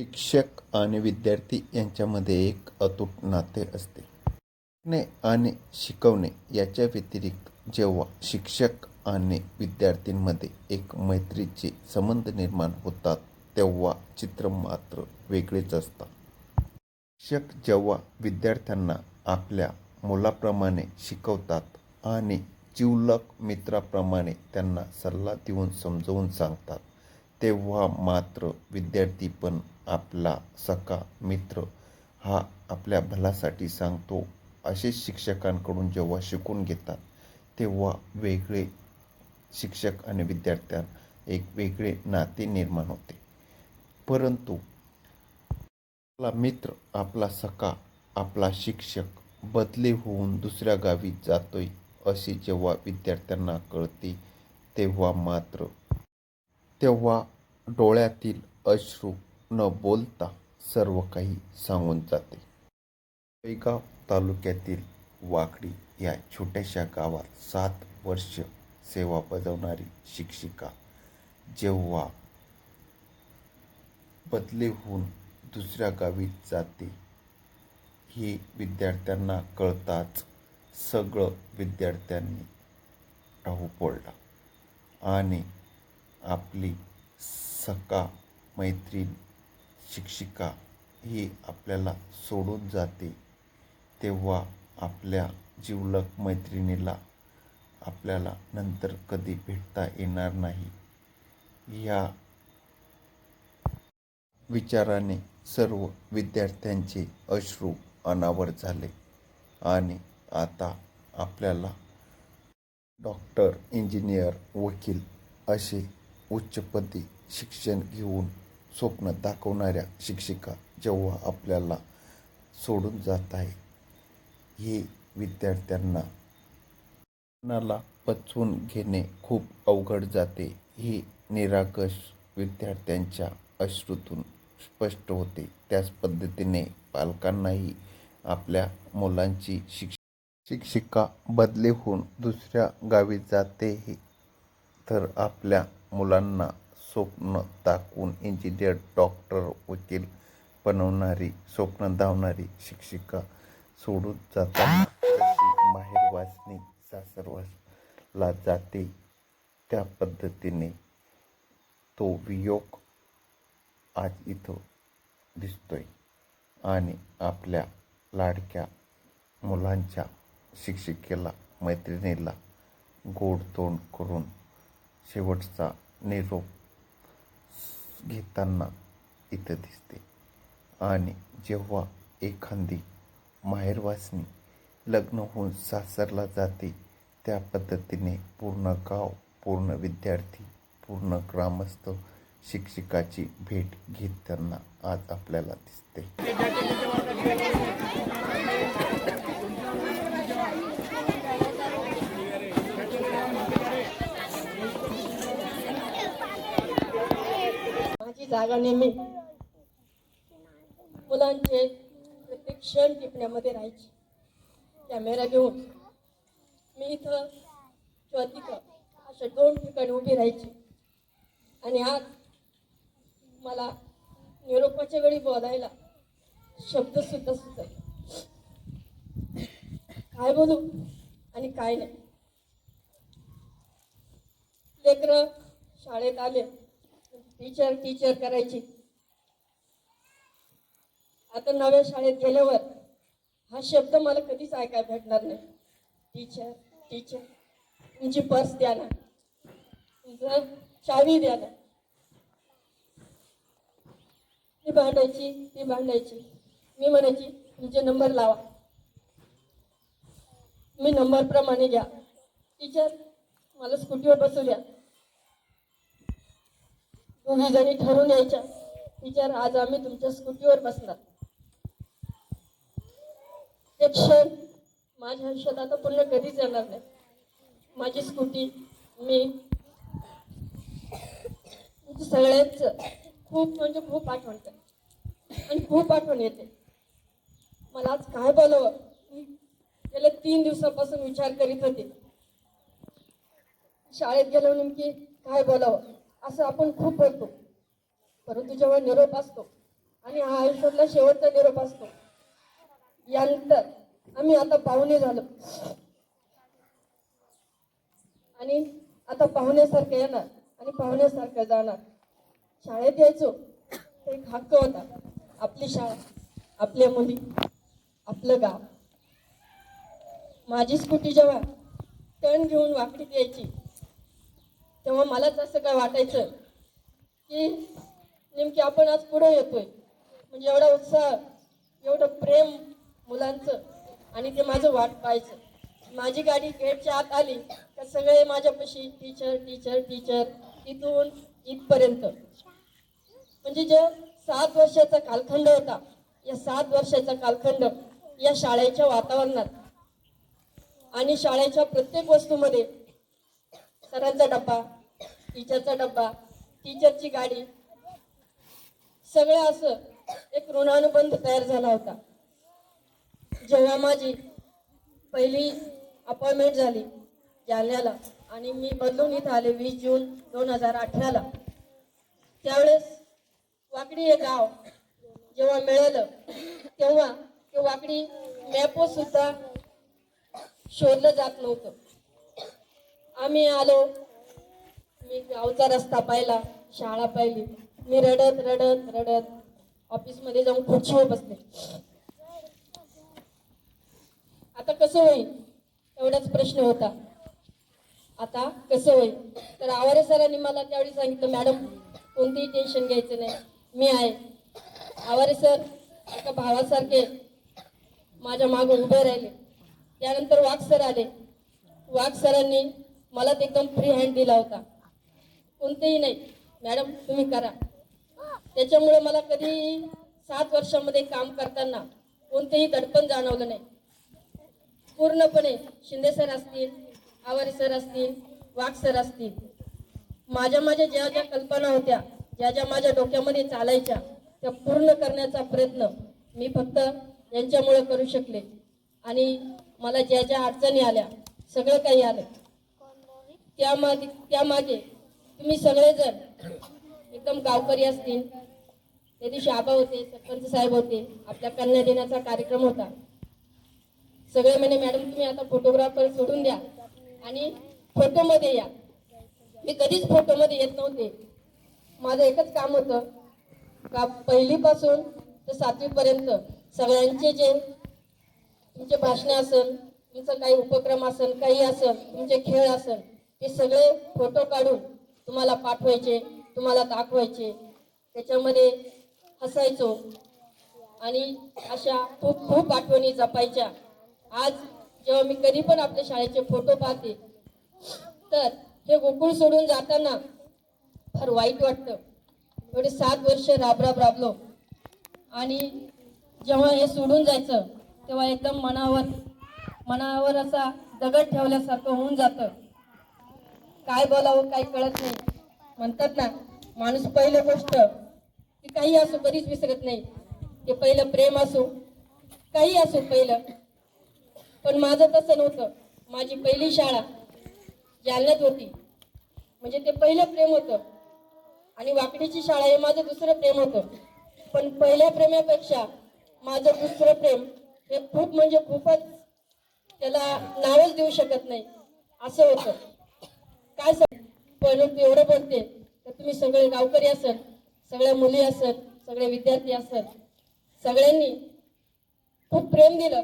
शिक्षक आणि विद्यार्थी यांच्यामध्ये एक अतूट नाते असते. शिकणे आणि शिकवणे याच्या व्यतिरिक्त जेव्हा शिक्षक आणि विद्यार्थ्यांमध्ये एक मैत्रीचे संबंध निर्माण होतात तेव्हा चित्र मात्र वेगळेच असतात. शिक्षक जेव्हा विद्यार्थ्यांना आपल्या मुलाप्रमाणे शिकवतात आणि जिवलक मित्राप्रमाणे त्यांना सल्ला देऊन समजवून सांगतात तेव्हा मात्र विद्यार्थी पण आपला सखा मित्र हा आपल्या भल्यासाठी सांगतो असे शिक्षकांकडून जेव्हा शिकून घेतात तेव्हा वेगळे शिक्षक आणि विद्यार्थ्यां एक वेगळे नाते निर्माण होते. परंतु आपला मित्र आपला सखा आपला शिक्षक बदली होऊन दुसऱ्या गावी जातोय असे जेव्हा विद्यार्थ्यांना कळते तेव्हा मात्र तेव्हा डोळ्यातील अश्रू न बोलता सर्व काही सांगून जाते. बेळगाव तालुक्यातील वाकडी या छोट्याशा गावात सात वर्ष सेवा बजावणारी शिक्षिका जेव्हा बदली होऊन दुसऱ्या गावी जाते हे विद्यार्थ्यांना कळताच सगळं विद्यार्थ्यांनी राहू पडला आणि आपली सका मैत्रीण शिक्षिका ही आपल्याला सोडून जाते तेव्हा आपल्या जिवलग मैत्रिणीला आपल्याला नंतर कधी भेटता येणार नाही. या विचाराने सर्व विद्यार्थ्यांचे अश्रू अनावर झाले आणि आता आपल्याला डॉक्टर इंजिनियर वकील असे उच्चपदी शिक्षण घेऊन स्वप्न दाखवणाऱ्या शिक्षिका जेव्हा आपल्याला सोडून जात आहे हे विद्यार्थ्यांना मनाला पचवून घेणे खूप अवघड जाते. ही निराकश विद्यार्थ्यांच्या अश्रूतून स्पष्ट होते. त्याच पद्धतीने पालकांनाही आपल्या मुलांची शिक्ष शिक्षिका बदली होऊन दुसऱ्या गावी जाते तर आपल्या मुलांना स्वप्न दाखवून इंजिनियर डॉक्टर वकील बनवणारी स्वप्न धावणारी शिक्षिका सोडून जाताना जशी माहेर सासरवासला जाते? त्या पद्धतीने तो वियोग आज इथं दिसतोय आणि आपल्या लाडक्या मुलांच्या शिक्षिकेला मैत्रिणीला गोड तोंड करून शेवटचा निरोप घेताना इथं दिसते. आणि जेव्हा एखादी माहेरवासनी लग्न होऊन सासरला जाते त्या पद्धतीने पूर्ण गाव पूर्ण विद्यार्थी पूर्ण ग्रामस्थ शिक्षिकाची भेट घेताना आज आपल्याला दिसते. माझी जागा नेहमी मुलांचे प्रत्येक क्षण टिपण्यामध्ये राहायची. कॅमेरा घेऊन मी इथं किंवा तिथं अशा दोन ठिकाणी उभी राहायची. आणि आज मला निरोपाच्या वेळी बोलायला शब्द सुद्धा सुचत काय बोलू आणि काय नाही. लेकरं शाळेत आले. टीचर टीचर करायची. आता नव्या शाळेत गेल्यावर हा शब्द मला कधीच ऐकायला भेटणार नाही. टीचर टीचर तुमची पर्स द्या ना. तुमचं चावी द्या ना. ती भांडायची ती भांडायची. मी म्हणायची तुमचे नंबर लावा. मी नंबर प्रमाणे घ्या. टीचर मला स्कूटीवर बसू द्या. दोघी जणी ठरून यायच्या. टीचर आज आम्ही तुमच्या स्कूटीवर बसणार. ते क्षण माझ्या आयुष्यात आता पुन्हा कधीच येणार नाही. माझी स्कूटी मी सगळ्यांच खूप म्हणजे खूप आठवण आणि खूप आठवण येते. मला आज काय बोलावं? गेल्या तीन दिवसापासून विचार करीत होते. शाळेत गेलो नेमकी काय बोलावं? असं आपण खूप बोलतो. परंतु जेव्हा निरोप असतो आणि हा आयुष्यातला शेवटचा निरोप असतो यानंतर आम्ही आता पाहुणे झालो. आणि आता पाहुण्यासारखं येणार आणि पाहुण्यासारखं जाणार. शाळेत यायचो तर एक हक्क होता. आपली शाळा आपल्या मुली आपलं गाव. माझी स्कूटी जेव्हा टर्न घेऊन वाकडीत यायची तेव्हा मलाच असं काय वाटायचं की नेमकी आपण आज पुढे येतोय. म्हणजे एवढा उत्साह एवढं प्रेम मुलांचं आणि ते माझं वाट पाहायचं. माझी गाडी गेटच्या आत आली तर सगळे माझ्यापाशी टीचर टीचर टीचर इथून इथपर्यंत. म्हणजे जे सात वर्षाचा कालखंड होता या सात वर्षाचा कालखंड या शाळेच्या वातावरणात आणि शाळेच्या प्रत्येक वस्तूमध्ये सरांचा डब्बा टीचरचा डब्बा टीचरची गाडी सगळं असं एक ऋणानुबंध तयार झाला होता. जेव्हा माझी पहिली अपॉइंटमेंट झाली जालन्याला आणि मी बदलून इथं आले वीस जून दोन हजार अठराला त्यावेळेस वाकडी हे गाव जेव्हा मिळालं तेव्हा ते वाकडी मॅपवर सुद्धा शोधलं जात नव्हतं. आम्ही आलो. मी गावचा रस्ता पाहिला शाळा पाहिली. मी रडत रडत रडत ऑफिसमध्ये जाऊन खुर्चीवर बसले. आता कसं होईल? एवढाच प्रश्न होता. आता कसं होईल? तर आवारे सरांनी मला त्यावेळी सांगितलं मॅडम कोणतेही टेन्शन घ्यायचं नाही. मी आहे. आवारे सर एका भावासारखे माझ्या मागं उभे राहिले. त्यानंतर वाघ सर आले. वाघ सरांनी मला ते एकदम फ्री हँड दिला होता. कोणतेही नाही. मॅडम तुम्ही करा. त्याच्यामुळे मला कधी सात वर्षामध्ये काम करताना कोणतेही दडपण जाणवलं नाही. पूर्णपणे शिंदे सर असतील आवारे सर असतील वाघ सर असतील माझ्या माझ्या ज्या ज्या कल्पना होत्या ज्या ज्या माझ्या डोक्यामध्ये चालायच्या त्या पूर्ण करण्याचा प्रयत्न मी फक्त यांच्यामुळे करू शकले. आणि मला ज्या ज्या अडचणी आल्या सगळं काही आलं. त्यामागे त्यामागे तुम्ही सगळेजण एकदम गावकरी असतील. त्या दिवशी आबा होते सरपंच साहेब होते. आपल्या कन्या देण्याचा कार्यक्रम होता. सगळे म्हणे मॅडम तुम्ही आता फोटोग्राफर सोडून द्या आणि फोटोमध्ये या. मी कधीच फोटोमध्ये येत नव्हते. माझं एकच काम होतं का पहिलीपासून ते सातवीपर्यंत सगळ्यांचे जे तुमचे भाषणे असेल तुमचं काही उपक्रम असेल काही असेल तुमचे खेळ असेल ते सगळे फोटो काढून तुम्हाला पाठवायचे तुम्हाला दाखवायचे. त्याच्यामध्ये हसायचो. आणि अशा खूप खूप आठवणी जपायच्या. आज जेव्हा मी कधी पण आपल्या शाळेचे फोटो पाहते तर हे गोकुळ सोडून जाताना फार वाईट वाटतं. थोडे सात वर्ष राबराब राबलो. आणि जेव्हा हे सोडून जायचं तेव्हा एकदम मनावर मनावर असा दगड ठेवल्यासारखं होऊन जातं. काय बोलावं काय कळत नाही. म्हणतात ना माणूस पहिलं गोष्ट की काही असो कधीच विसरत नाही. ते पहिलं प्रेम असो काही असो पहिलं. पण माझं तसं नव्हतं. माझी पहिली शाळा जालन्यात होती. म्हणजे ते पहिलं प्रेम होतं. आणि वाकडीची शाळा हे माझं दुसरं प्रेम होतं. पण पहिल्या प्रेमापेक्षा माझं दुसरं प्रेम हे खूप म्हणजे खूपच त्याला नावच देऊ शकत नाही. असं होतं. परंतु एवढं बोलते तर तुम्ही सगळे गावकरी असत सगळ्या मुली असत सगळे विद्यार्थी असत. सगळ्यांनी खूप प्रेम दिलं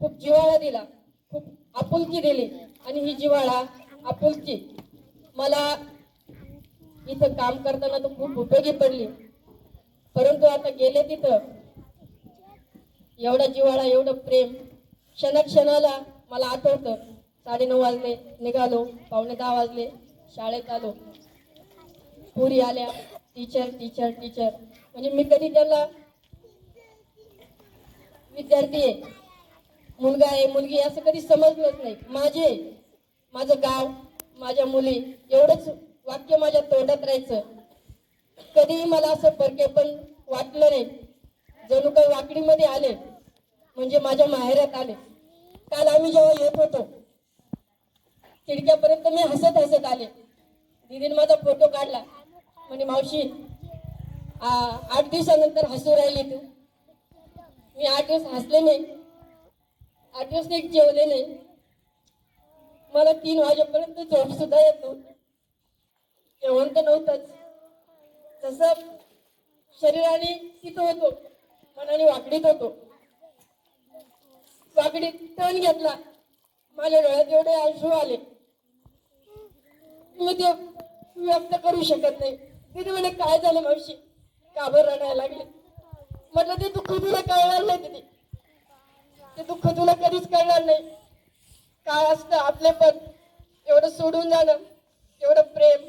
खूप जिव्हाळा दिला खूप आपुलकी दिली. आणि ही जिव्हाळा आपुलकी मला इथं काम करताना तर खूप उपयोगी पडली. परंतु आता गेले तिथं. एवढा जिव्हाळा एवढं प्रेम क्षणाक्षणाला मला आठवतं. साडे नऊ वाजले निघालो पावणे दहा वाजले. शाळेत आलो. पुरी आल्या. टीचर टीचर टीचर म्हणजे मी कधी त्याला विद्यार्थी आहे. मुलगा आहे मुलगी असं कधी समजलंच नाही. माझे माझं गाव माझ्या मुली एवढंच वाक्य माझ्या तोंडात राहायचं. कधीही मला असं परके पण वाटलं नाही. जणू काही वाकडीमध्ये आले. म्हणजे माझ्या माहेरात आले. काल आम्ही जेव्हा येत होतो खिडक्यापर्यंत मी हसत हसत आले. दिदीने माझा फोटो काढला. म्हणे मावशी आ- आठ दिवसानंतर हसू राहिली तू. मी आठ दिवस हसले नाही. आठ दिवस एक जेवले नाही. मला तीन वाजेपर्यंत झोप सुद्धा येत नव्हती. जेवण तर नव्हतंच. जसं शरीराने तिथं होतो मनाने वाकडीत होतो. वाकडीत टन घेतला. माझ्या डोळ्यात एवढे अश्रू आले. मी ते व्यक्त करू शकत नाही. तिथे म्हणे काय झालं मावशी? का बरं रडायला लागले. म्हटलं ते दुःख तुला कळणार नाही तिथे ते दुःख तुला कधीच कळणार नाही. काय असतं आपले पण? एवढं सोडून जाणं एवढं प्रेम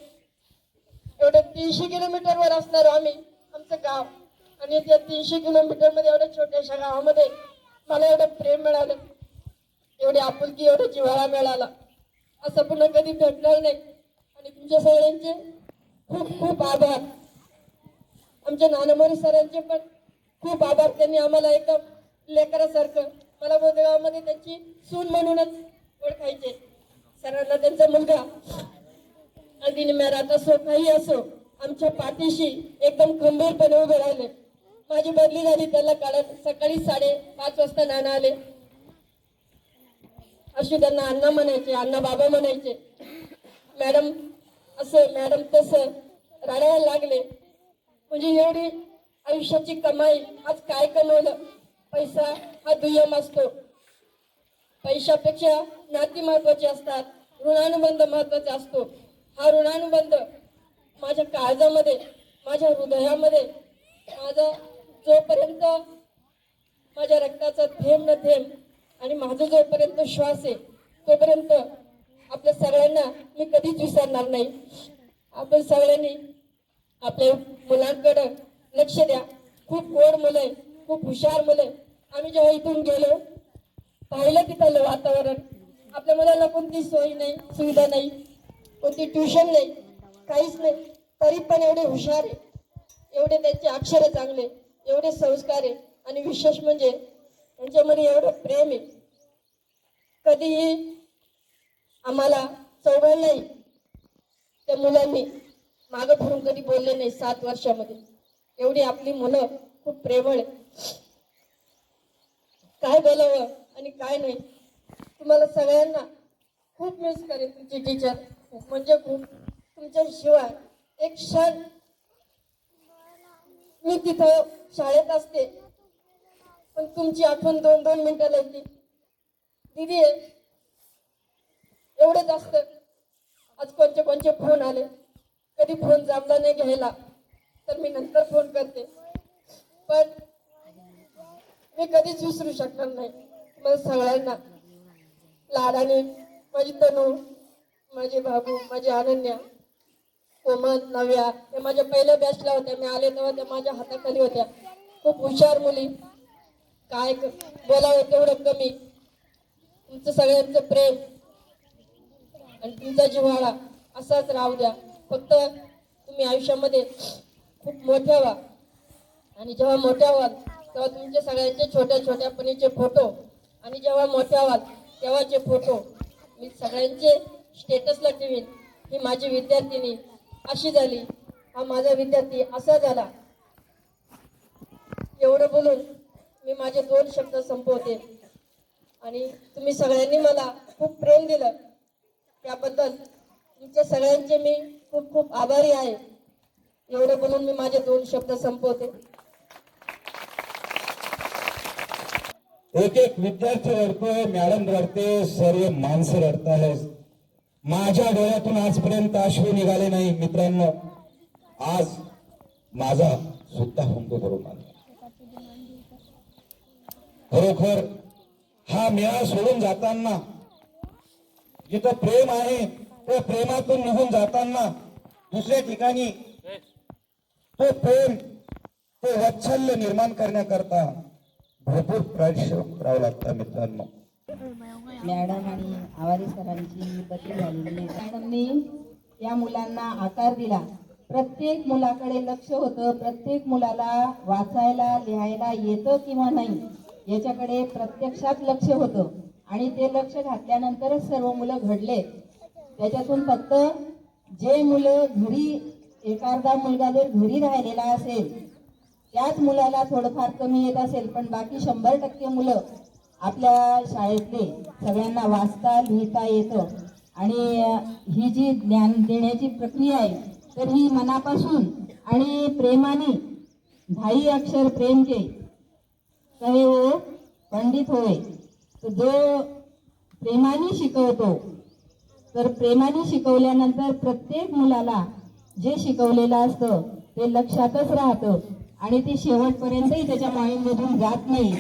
एवढं तीनशे किलोमीटरवर असणार आम्ही आमचं गाव. आणि त्या तीनशे किलोमीटरमध्ये एवढ्या छोट्याशा गावामध्ये मला एवढं प्रेम मिळालं. एवढी आपुलकी एवढं जिव्हाळा मिळाला. असं पुन्हा कधी भेटणार नाही. आणि तुमच्या सगळ्यांचे खूप खूप आभार. आमच्या नानमोरी सरांचे पण खूप आभार. त्यांनी आम्हाला एका लेकरासारखं मला गावामध्ये त्यांची सून म्हणूनच ओळखायचे. सरांना त्यांचा मुलगा. अगदी मॅरात असो काही असो आमच्या पाठीशी एकदम खंबीरपणे उभे राहिले. माझी बदली झाली त्याला काढत सकाळी साडे पाच वाजता नाना आले. अशी त्यांना अण्णा म्हणायचे अण्णा बाबा म्हणायचे. मॅडम असं मॅडम तसं राडायला लागले. म्हणजे एवढी आयुष्याची कमाई आज काय कमवलं? पैसा हा दुय्यम असतो. पैशापेक्षा नाती महत्त्वाचे असतात ऋणानुबंध महत्त्वाचा असतो. हा ऋणानुबंध माझ्या काळजामध्ये माझ्या हृदयामध्ये माझा जोपर्यंत माझ्या रक्ताचा थेंब न थेंब आणि माझा जोपर्यंत श्वास आहे तोपर्यंत आपल्या सगळ्यांना मी कधीच विसरणार नाही. आपण सगळ्यांनी आपल्या मुलांकडे लक्ष द्या. खूप गोड मुलं आहे खूप हुशार मुलं आहे. आम्ही जेव्हा इथून गेलो पाहिलं तिथलं वातावरण. आपल्या मुलाला कोणती सोय नाही सुविधा नाही कोणती ट्युशन नाही काहीच नाही. तरी पण एवढे हुशार आहे. एवढे त्यांचे अक्षर चांगले एवढे संस्कार आहे. आणि विशेष म्हणजे त्यांच्यामध्ये एवढं प्रेम आहे. कधीही आम्हाला चौघांनाही त्या मुलांनी मागं फिरून कधी बोलले नाही सात वर्षामध्ये. एवढी आपली मुलं खूप प्रेमळ. काय बोलावं आणि काय नाही. तुम्हाला सगळ्यांना खूप मिस करेन तुमची टीचर म्हणजे खूप. तुमच्याशिवाय एक क्षण मी तिथं शाळेत असते. पण तुमची आठवण दोन दोन मिनिटाला येते दिदी एवढंच जास्त. आज कोणते कोणते फोन आले? कधी फोन जमला नाही घ्यायला? तर मी नंतर फोन करते. पण मी कधीच विसरू शकणार नाही. मला सगळ्यांना. लाडाने माझी तनू माझे बाबू माझी अनन्या कोमल नव्या हे माझ्या पहिल्या बॅचला होत्या. मी आले तेव्हा त्या माझ्या हाताखाली होत्या. खूप हुशार मुली. काय बोलावं तेवढं कमी. तुमचं सगळ्यांचं प्रेम. आणि तुमचा जिव्हाळा असाच राहू द्या. फक्त तुम्ही आयुष्यामध्ये खूप मोठ्या व्हा. आणि जेव्हा मोठ्या व्हाल तेव्हा तुमचे सगळ्यांचे छोट्या छोट्यापणीचे फोटो आणि जेव्हा मोठ्या व्हाल तेव्हाचे फोटो मी सगळ्यांचे स्टेटसला ठेवीन. ही माझी विद्यार्थिनी अशी झाली. हा माझा विद्यार्थी असा झाला. एवढं बोलून मी माझे दोन शब्द संपवते. आणि तुम्ही सगळ्यांनी मला खूप प्रेम दिलं. त्याबद्दल तुमच्या सगळ्यांचे मी खूप खूप आभारी आहे. एवढं बोलून मी माझे दोन शब्द संपवते. एक एक विद्यार्थी रडतोय मॅडम रडते सर्व माणसं रडताय माझ्या डोळ्यातून आजपर्यंत अश्रू निघाले नाही मित्रांनो. आज माझा सुद्धा हुंक करून आला. खरोखर हा मेळा सोडून जाताना जिथं प्रेम आहे त्या प्रेमातून निघून जाताना दुसऱ्या ठिकाणी तो प्रेम ते वात्सल्य निर्माण करण्याकरता भरपूर परिश्रम करावं लागतं मित्रांनो. मॅडम आणि आवारी सरांची बदली झालेली मॅडमनी या मुलांना आकार दिला. प्रत्येक मुलाकडे लक्ष होतं. प्रत्येक मुलाला वाचायला लिहायला येतं किंवा नाही याच्याकडे प्रत्यक्षात लक्ष होतं. आणि ते लक्ष घातल्यानंतरच सर्व मुलं घडले. त्याच्यातून फक्त जे मुलं घरी एखादा मुलगा जर घरी राहिलेला असेल त्याच मुलाला थोडंफार कमी येत असेल पण बाकी शंभर टक्के मुलं आपल्या शाळेतले सगळ्यांना वाचता लिहिता येतं. आणि ही जी ज्ञान देण्याची प्रक्रिया आहे तर ही मनापासून आणि प्रेमाने धाई अक्षर प्रेम के हो पंडित होय. तर जो प्रेमाने शिकवतो तर प्रेमाने शिकवल्यानंतर प्रत्येक मुलाला जे शिकवलेलं असतं ते लक्षातच राहतं आणि ते शेवटपर्यंतही त्याच्या माईंडमधून जात नाही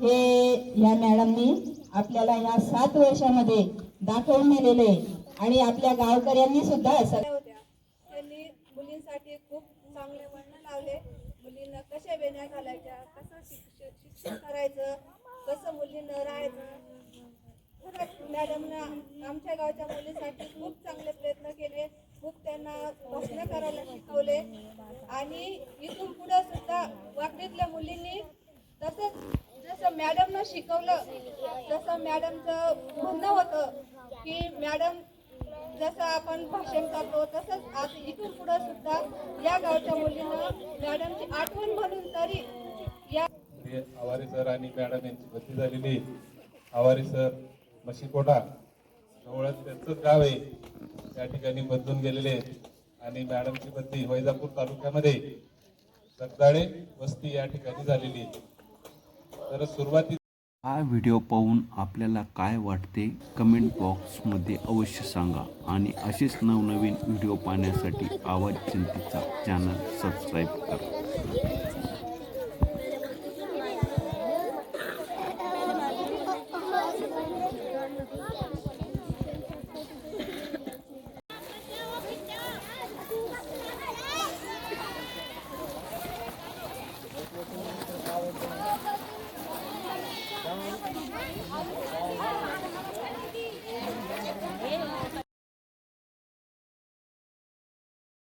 हे या मॅडमनी आपल्याला या सात वर्षामध्ये दाखवून दिलेले आहे. आणि आपल्या गावकऱ्यांनी सुद्धा असं होत्या त्यांनी मुलींसाठी खूप चांगले वर्ण लावले मुलींना कशा वेण्या घालायच्या कसं शिक्षण करायचं कसं मुलींना राहायचं खरंच मॅडमनं आमच्या गावच्या मुलीसाठी खूप चांगले प्रयत्न केले. खूप त्यांना प्रश्न करायला शिकवले. आणि इथून पुढं सुद्धा वाकडीतल्या मुलींनी तसंच जसं मॅडमनं शिकवलं तसं मॅडमचं म्हणणं होतं की मॅडम जसं आपण भाषण करतो तसंच आज इथून पुढं सुद्धा या गावच्या मुलीनं मॅडमची आठवण म्हणून तरी या हे सर आणि मॅडम यांची बदली झालेली आहे. सर मशीकोटा जवळच त्यांचंच गाव आहे. त्या ठिकाणी बदलून गेलेले आणि मॅडमची बदली वैजापूर तालुक्यामध्ये सगदाळे वस्ती या ठिकाणी झालेली आहे. तर सुरुवाती हा व्हिडिओ पाहून आपल्याला काय वाटते कमेंट बॉक्समध्ये अवश्य सांगा. आणि असेच नवनवीन व्हिडिओ पाहण्यासाठी आवाज चिंतीचा चॅनल सबस्क्राईब करा.